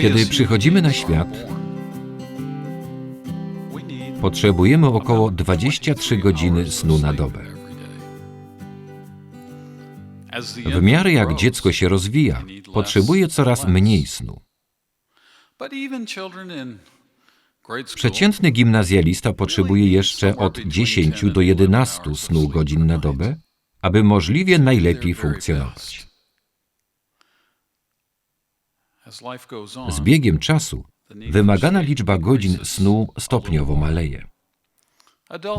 Kiedy przychodzimy na świat, potrzebujemy około 23 godziny snu na dobę. W miarę jak dziecko się rozwija, potrzebuje coraz mniej snu. Przeciętny gimnazjalista potrzebuje jeszcze od 10 do 11 snu godzin na dobę, aby możliwie najlepiej funkcjonować. Z biegiem czasu wymagana liczba godzin snu stopniowo maleje.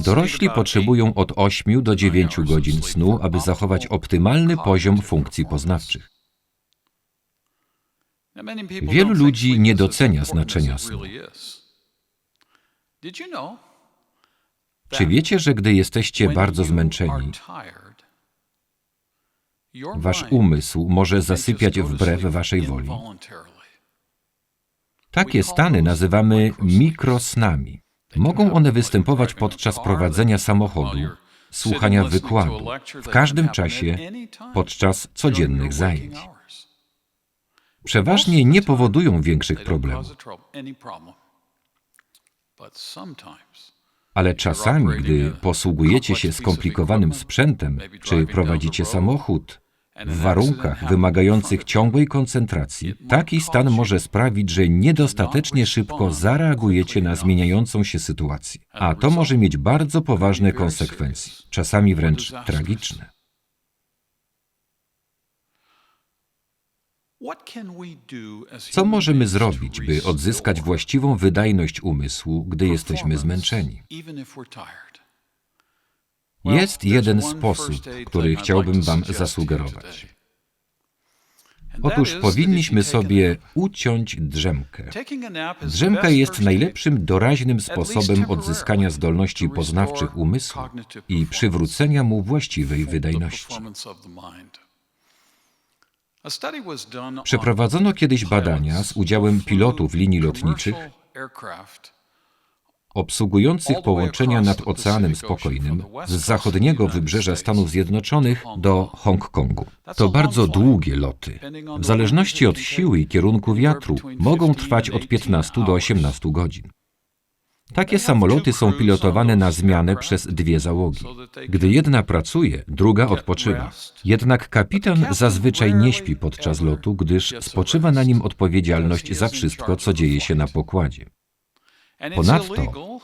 Dorośli potrzebują od 8 do 9 godzin snu, aby zachować optymalny poziom funkcji poznawczych. Wielu ludzi nie docenia znaczenia snu. Czy wiecie, że gdy jesteście bardzo zmęczeni, wasz umysł może zasypiać wbrew waszej woli? Takie stany nazywamy mikrosnami. Mogą one występować podczas prowadzenia samochodu, słuchania wykładu, w każdym czasie podczas codziennych zajęć. Przeważnie nie powodują większych problemów. Ale czasami, gdy posługujecie się skomplikowanym sprzętem, czy prowadzicie samochód, w warunkach wymagających ciągłej koncentracji, taki stan może sprawić, że niedostatecznie szybko zareagujecie na zmieniającą się sytuację. A to może mieć bardzo poważne konsekwencje, czasami wręcz tragiczne. Co możemy zrobić, by odzyskać właściwą wydajność umysłu, gdy jesteśmy zmęczeni? Jest jeden sposób, który chciałbym Wam zasugerować. Otóż powinniśmy sobie uciąć drzemkę. Drzemka jest najlepszym doraźnym sposobem odzyskania zdolności poznawczych umysłu i przywrócenia mu właściwej wydajności. Przeprowadzono kiedyś badania z udziałem pilotów linii lotniczych obsługujących połączenia nad Oceanem Spokojnym z zachodniego wybrzeża Stanów Zjednoczonych do Hongkongu. To bardzo długie loty. W zależności od siły i kierunku wiatru mogą trwać od 15 do 18 godzin. Takie samoloty są pilotowane na zmianę przez dwie załogi. Gdy jedna pracuje, druga odpoczywa. Jednak kapitan zazwyczaj nie śpi podczas lotu, gdyż spoczywa na nim odpowiedzialność za wszystko, co dzieje się na pokładzie. Ponadto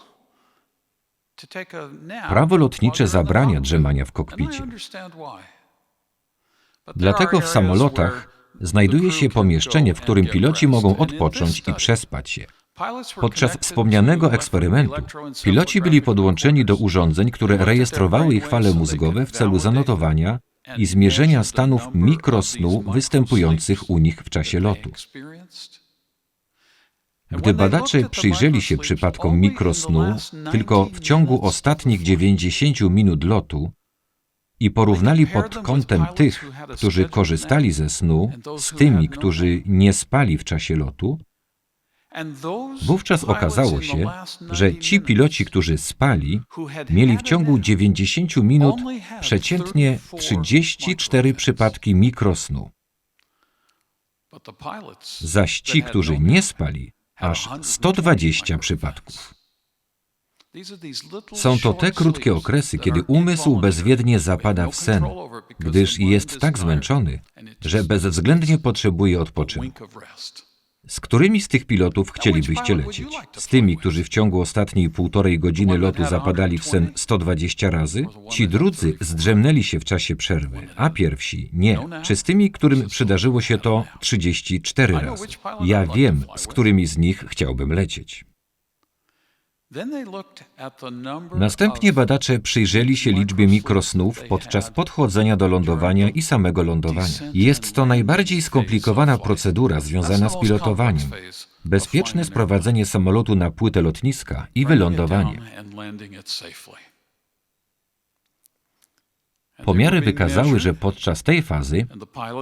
prawo lotnicze zabrania drzemania w kokpicie. Dlatego w samolotach znajduje się pomieszczenie, w którym piloci mogą odpocząć i przespać się. Podczas wspomnianego eksperymentu piloci byli podłączeni do urządzeń, które rejestrowały ich fale mózgowe w celu zanotowania i zmierzenia stanów mikrosnu występujących u nich w czasie lotu. Gdy badacze przyjrzeli się przypadkom mikrosnu tylko w ciągu ostatnich 90 minut lotu i porównali pod kątem tych, którzy korzystali ze snu, z tymi, którzy nie spali w czasie lotu, wówczas okazało się, że ci piloci, którzy spali, mieli w ciągu 90 minut przeciętnie 34 przypadki mikrosnu. Zaś ci, którzy nie spali, aż 120 przypadków. Są to te krótkie okresy, kiedy umysł bezwiednie zapada w sen, gdyż jest tak zmęczony, że bezwzględnie potrzebuje odpoczynku. Z którymi z tych pilotów chcielibyście lecieć? Z tymi, którzy w ciągu ostatniej półtorej godziny lotu zapadali w sen 120 razy? Ci drudzy zdrzemnęli się w czasie przerwy, a pierwsi nie. Czy z tymi, którym przydarzyło się to 34 razy? Ja wiem, z którymi z nich chciałbym lecieć. Następnie badacze przyjrzeli się liczbie mikrosnów podczas podchodzenia do lądowania i samego lądowania. Jest to najbardziej skomplikowana procedura związana z pilotowaniem. Bezpieczne sprowadzenie samolotu na płytę lotniska i wylądowanie. Pomiary wykazały, że podczas tej fazy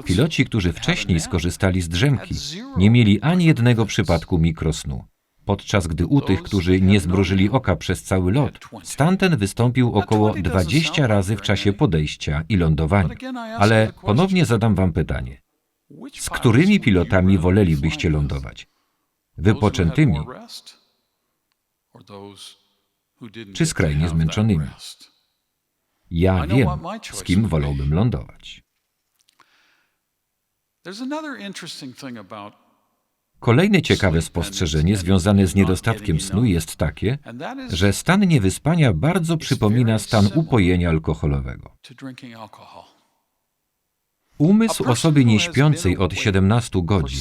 piloci, którzy wcześniej skorzystali z drzemki, nie mieli ani jednego przypadku mikrosnu podczas gdy u tych, którzy nie zmrużyli oka przez cały lot, stan ten wystąpił około 20 razy w czasie podejścia i lądowania. Ale ponownie zadam wam pytanie. Z którymi pilotami wolelibyście lądować? Wypoczętymi czy skrajnie zmęczonymi? Ja wiem, z kim wolałbym lądować. Kolejne ciekawe spostrzeżenie związane z niedostatkiem snu jest takie, że stan niewyspania bardzo przypomina stan upojenia alkoholowego. Umysł osoby nieśpiącej od 17 godzin,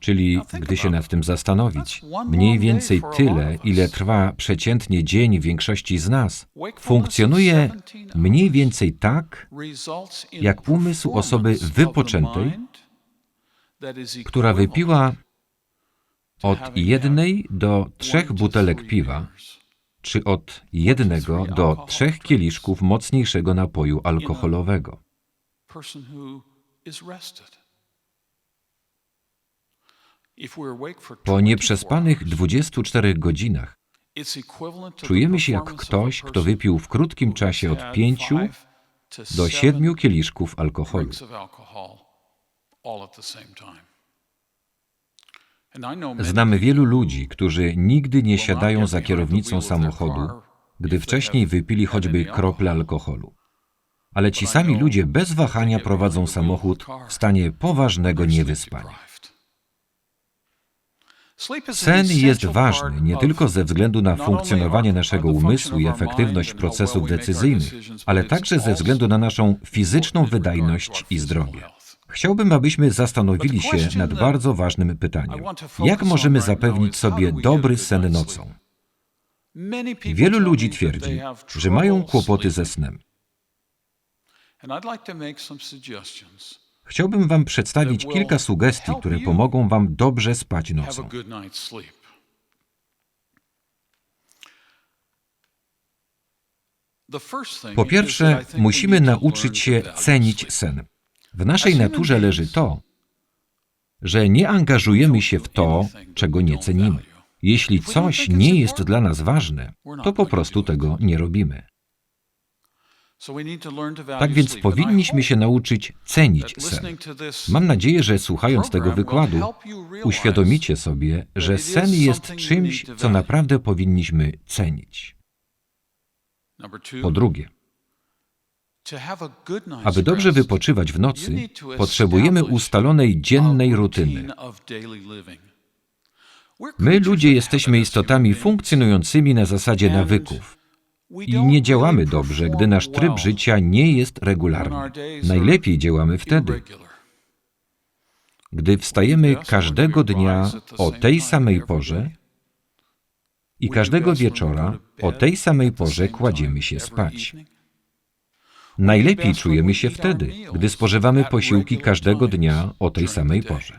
czyli gdy się nad tym zastanowić, mniej więcej tyle, ile trwa przeciętnie dzień większości z nas, funkcjonuje mniej więcej tak, jak umysł osoby wypoczętej, która wypiła od jednej do trzech butelek piwa, czy od jednego do trzech kieliszków mocniejszego napoju alkoholowego. Po nieprzespanych 24 godzinach czujemy się jak ktoś, kto wypił w krótkim czasie od 5 do 7 kieliszków alkoholu. Znamy wielu ludzi, którzy nigdy nie siadają za kierownicą samochodu, gdy wcześniej wypili choćby krople alkoholu. Ale ci sami ludzie bez wahania prowadzą samochód w stanie poważnego niewyspania. Sen jest ważny nie tylko ze względu na funkcjonowanie naszego umysłu i efektywność procesów decyzyjnych, ale także ze względu na naszą fizyczną wydajność i zdrowie. Chciałbym, abyśmy zastanowili się nad bardzo ważnym pytaniem. Jak możemy zapewnić sobie dobry sen nocą? Wielu ludzi twierdzi, że mają kłopoty ze snem. Chciałbym Wam przedstawić kilka sugestii, które pomogą Wam dobrze spać nocą. Po pierwsze, musimy nauczyć się cenić sen. W naszej naturze leży to, że nie angażujemy się w to, czego nie cenimy. Jeśli coś nie jest dla nas ważne, to po prostu tego nie robimy. Tak więc powinniśmy się nauczyć cenić sen. Mam nadzieję, że słuchając tego wykładu, uświadomicie sobie, że sen jest czymś, co naprawdę powinniśmy cenić. Po drugie, aby dobrze wypoczywać w nocy, potrzebujemy ustalonej dziennej rutyny. My, ludzie, jesteśmy istotami funkcjonującymi na zasadzie nawyków. I nie działamy dobrze, gdy nasz tryb życia nie jest regularny. Najlepiej działamy wtedy, gdy wstajemy każdego dnia o tej samej porze i każdego wieczora o tej samej porze kładziemy się spać. Najlepiej czujemy się wtedy, gdy spożywamy posiłki każdego dnia o tej samej porze.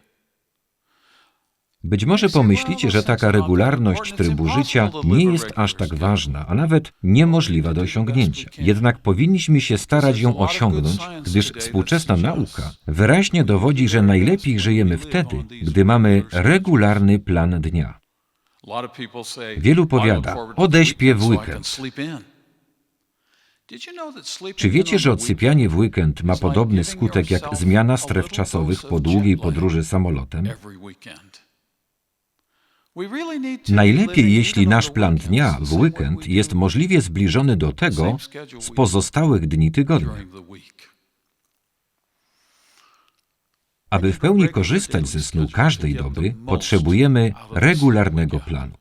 Być może pomyślicie, że taka regularność trybu życia nie jest aż tak ważna, a nawet niemożliwa do osiągnięcia. Jednak powinniśmy się starać ją osiągnąć, gdyż współczesna nauka wyraźnie dowodzi, że najlepiej żyjemy wtedy, gdy mamy regularny plan dnia. Wielu powiada, odeśpię w weekend. Czy wiecie, że odsypianie w weekend ma podobny skutek jak zmiana stref czasowych po długiej podróży samolotem? Najlepiej, jeśli nasz plan dnia w weekend jest możliwie zbliżony do tego z pozostałych dni tygodnia. Aby w pełni korzystać ze snu każdej doby, potrzebujemy regularnego planu.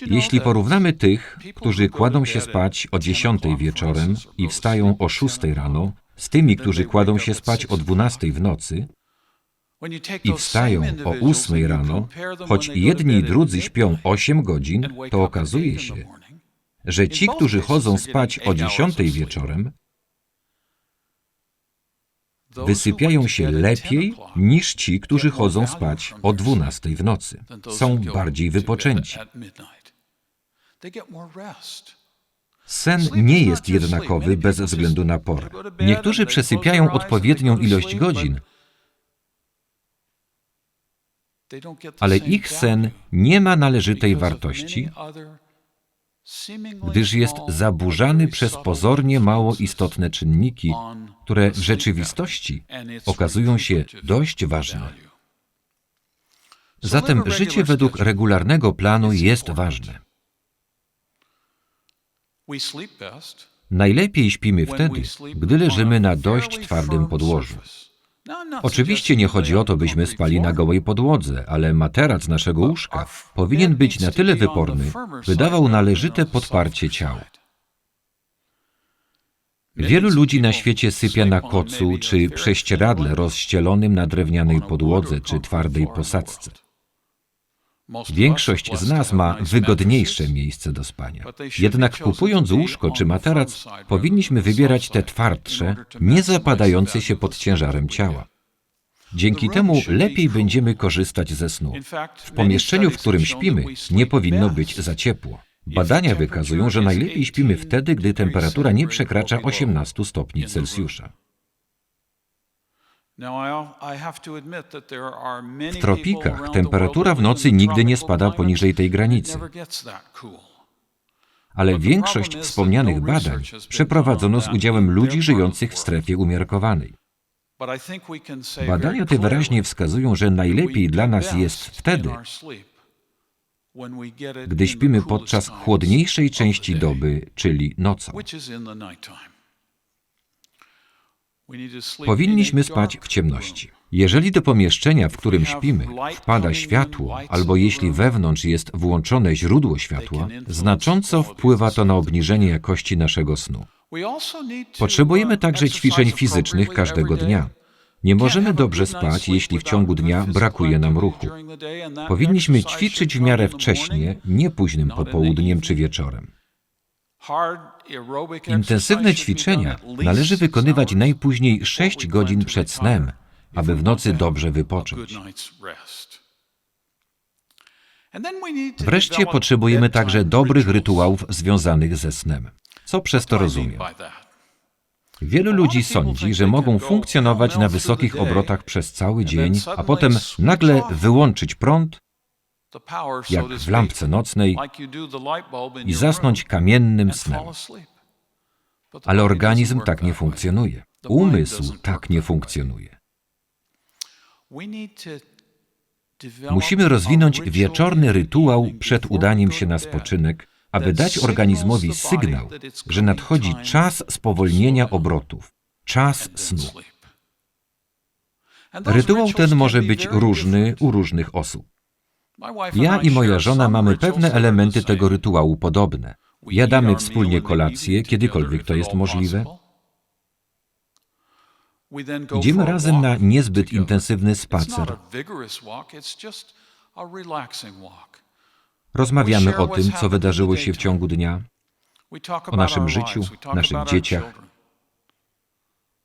Jeśli porównamy tych, którzy kładą się spać o 10 wieczorem i wstają o 6 rano, z tymi, którzy kładą się spać o 12 w nocy i wstają o 8 rano, choć jedni i drudzy śpią 8 godzin, to okazuje się, że ci, którzy chodzą spać o 10 wieczorem, wysypiają się lepiej niż ci, którzy chodzą spać o 12 w nocy. Są bardziej wypoczęci. Sen nie jest jednakowy bez względu na porę. Niektórzy przesypiają odpowiednią ilość godzin, ale ich sen nie ma należytej wartości, gdyż jest zaburzany przez pozornie mało istotne czynniki, które w rzeczywistości okazują się dość ważne. Zatem życie według regularnego planu jest ważne. Najlepiej śpimy wtedy, gdy leżymy na dość twardym podłożu. Oczywiście nie chodzi o to, byśmy spali na gołej podłodze, ale materac naszego łóżka powinien być na tyle wyporny, by dawał należyte podparcie ciału. Wielu ludzi na świecie sypia na kocu czy prześcieradle rozścielonym na drewnianej podłodze czy twardej posadzce. Większość z nas ma wygodniejsze miejsce do spania. Jednak kupując łóżko czy materac, powinniśmy wybierać te twardsze, nie zapadające się pod ciężarem ciała. Dzięki temu lepiej będziemy korzystać ze snu. W pomieszczeniu, w którym śpimy, nie powinno być za ciepło. Badania wykazują, że najlepiej śpimy wtedy, gdy temperatura nie przekracza 18 stopni Celsjusza. W tropikach temperatura w nocy nigdy nie spada poniżej tej granicy. Ale większość wspomnianych badań przeprowadzono z udziałem ludzi żyjących w strefie umiarkowanej. Badania te wyraźnie wskazują, że najlepiej dla nas jest wtedy, gdy śpimy podczas chłodniejszej części doby, czyli nocą. Powinniśmy spać w ciemności. Jeżeli do pomieszczenia, w którym śpimy, wpada światło, albo jeśli wewnątrz jest włączone źródło światła, znacząco wpływa to na obniżenie jakości naszego snu. Potrzebujemy także ćwiczeń fizycznych każdego dnia. Nie możemy dobrze spać, jeśli w ciągu dnia brakuje nam ruchu. Powinniśmy ćwiczyć w miarę wcześnie, nie późnym popołudniem czy wieczorem. Intensywne ćwiczenia należy wykonywać najpóźniej 6 godzin przed snem, aby w nocy dobrze wypocząć. Wreszcie potrzebujemy także dobrych rytuałów związanych ze snem. Co przez to rozumiem? Wielu ludzi sądzi, że mogą funkcjonować na wysokich obrotach przez cały dzień, a potem nagle wyłączyć prąd, jak w lampce nocnej, i zasnąć kamiennym snem. Ale organizm tak nie funkcjonuje. Umysł tak nie funkcjonuje. Musimy rozwinąć wieczorny rytuał przed udaniem się na spoczynek, aby dać organizmowi sygnał, że nadchodzi czas spowolnienia obrotów, czas snu. Rytuał ten może być różny u różnych osób. Ja i moja żona mamy pewne elementy tego rytuału podobne. Jadamy wspólnie kolację, kiedykolwiek to jest możliwe. Idziemy razem na niezbyt intensywny spacer. Rozmawiamy o tym, co wydarzyło się w ciągu dnia, o naszym życiu, naszych dzieciach.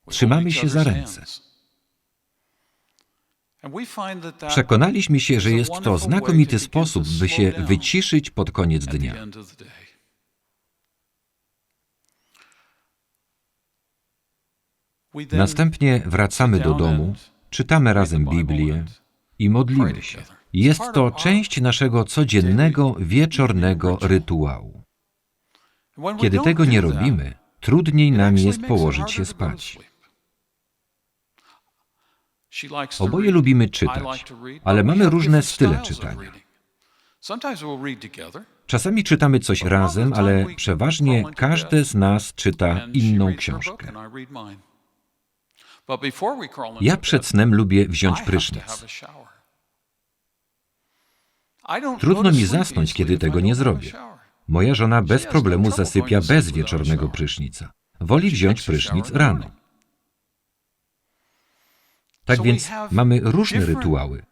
Trzymamy się za ręce. Przekonaliśmy się, że jest to znakomity sposób, by się wyciszyć pod koniec dnia. Następnie wracamy do domu, czytamy razem Biblię i modlimy się. Jest to część naszego codziennego, wieczornego rytuału. Kiedy tego nie robimy, trudniej nam jest położyć się spać. Oboje lubimy czytać, ale mamy różne style czytania. Czasami czytamy coś razem, ale przeważnie każde z nas czyta inną książkę. Ja przed snem lubię wziąć prysznic. Trudno mi zasnąć, kiedy tego nie zrobię. Moja żona bez problemu zasypia bez wieczornego prysznica. Woli wziąć prysznic rano. Tak więc mamy różne rytuały,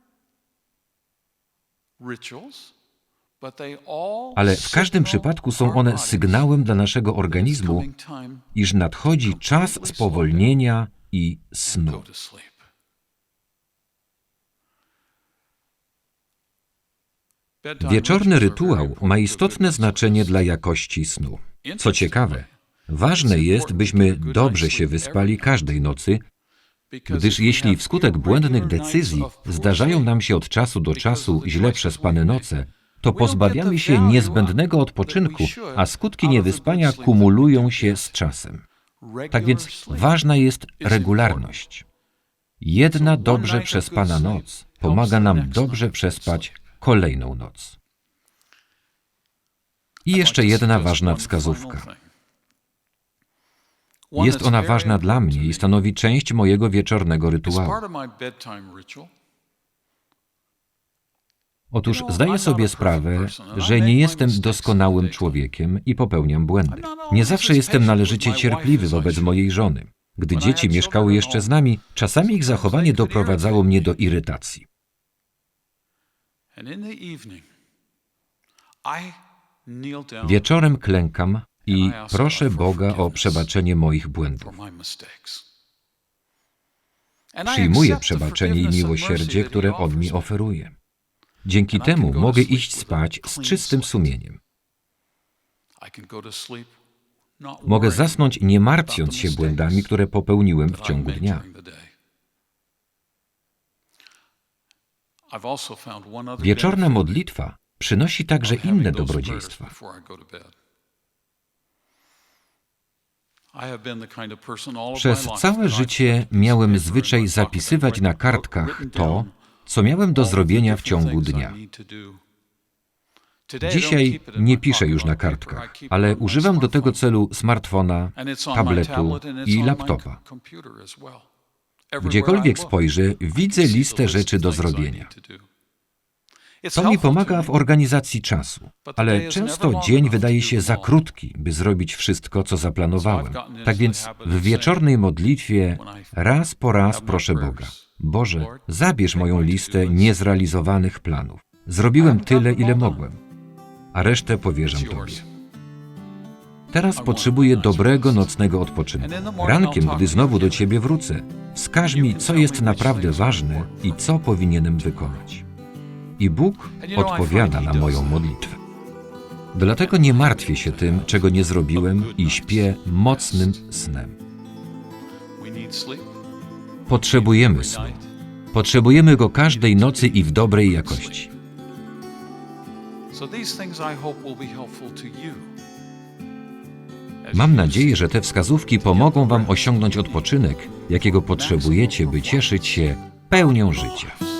ale w każdym przypadku są one sygnałem dla naszego organizmu, iż nadchodzi czas spowolnienia i snu. Wieczorny rytuał ma istotne znaczenie dla jakości snu. Co ciekawe, ważne jest, byśmy dobrze się wyspali każdej nocy, gdyż jeśli wskutek błędnych decyzji zdarzają nam się od czasu do czasu źle przespane noce, to pozbawiamy się niezbędnego odpoczynku, a skutki niewyspania kumulują się z czasem. Tak więc ważna jest regularność. Jedna dobrze przespana noc pomaga nam dobrze przespać kolejną noc. I jeszcze jedna ważna wskazówka. Jest ona ważna dla mnie i stanowi część mojego wieczornego rytuału. Otóż zdaję sobie sprawę, że nie jestem doskonałym człowiekiem i popełniam błędy. Nie zawsze jestem należycie cierpliwy wobec mojej żony. Gdy dzieci mieszkały jeszcze z nami, czasami ich zachowanie doprowadzało mnie do irytacji. Wieczorem klękam i proszę Boga o przebaczenie moich błędów. Przyjmuję przebaczenie i miłosierdzie, które On mi oferuje. Dzięki temu mogę iść spać z czystym sumieniem. Mogę zasnąć nie martwiąc się błędami, które popełniłem w ciągu dnia. Wieczorna modlitwa przynosi także inne dobrodziejstwa. Przez całe życie miałem zwyczaj zapisywać na kartkach to, co miałem do zrobienia w ciągu dnia. Dzisiaj nie piszę już na kartkach, ale używam do tego celu smartfona, tabletu i laptopa. Gdziekolwiek spojrzę, widzę listę rzeczy do zrobienia. To mi pomaga w organizacji czasu, ale często dzień wydaje się za krótki, by zrobić wszystko, co zaplanowałem. Tak więc w wieczornej modlitwie raz po raz proszę Boga: Boże, zabierz moją listę niezrealizowanych planów. Zrobiłem tyle, ile mogłem, a resztę powierzam Tobie. Teraz potrzebuję dobrego nocnego odpoczynku. Rankiem, gdy znowu do Ciebie wrócę, wskaż mi, co jest naprawdę ważne i co powinienem wykonać. I Bóg odpowiada na moją modlitwę. Dlatego nie martwię się tym, czego nie zrobiłem i śpię mocnym snem. Potrzebujemy snu. Potrzebujemy go każdej nocy i w dobrej jakości. Mam nadzieję, że te wskazówki pomogą Wam osiągnąć odpoczynek, jakiego potrzebujecie, by cieszyć się pełnią życia.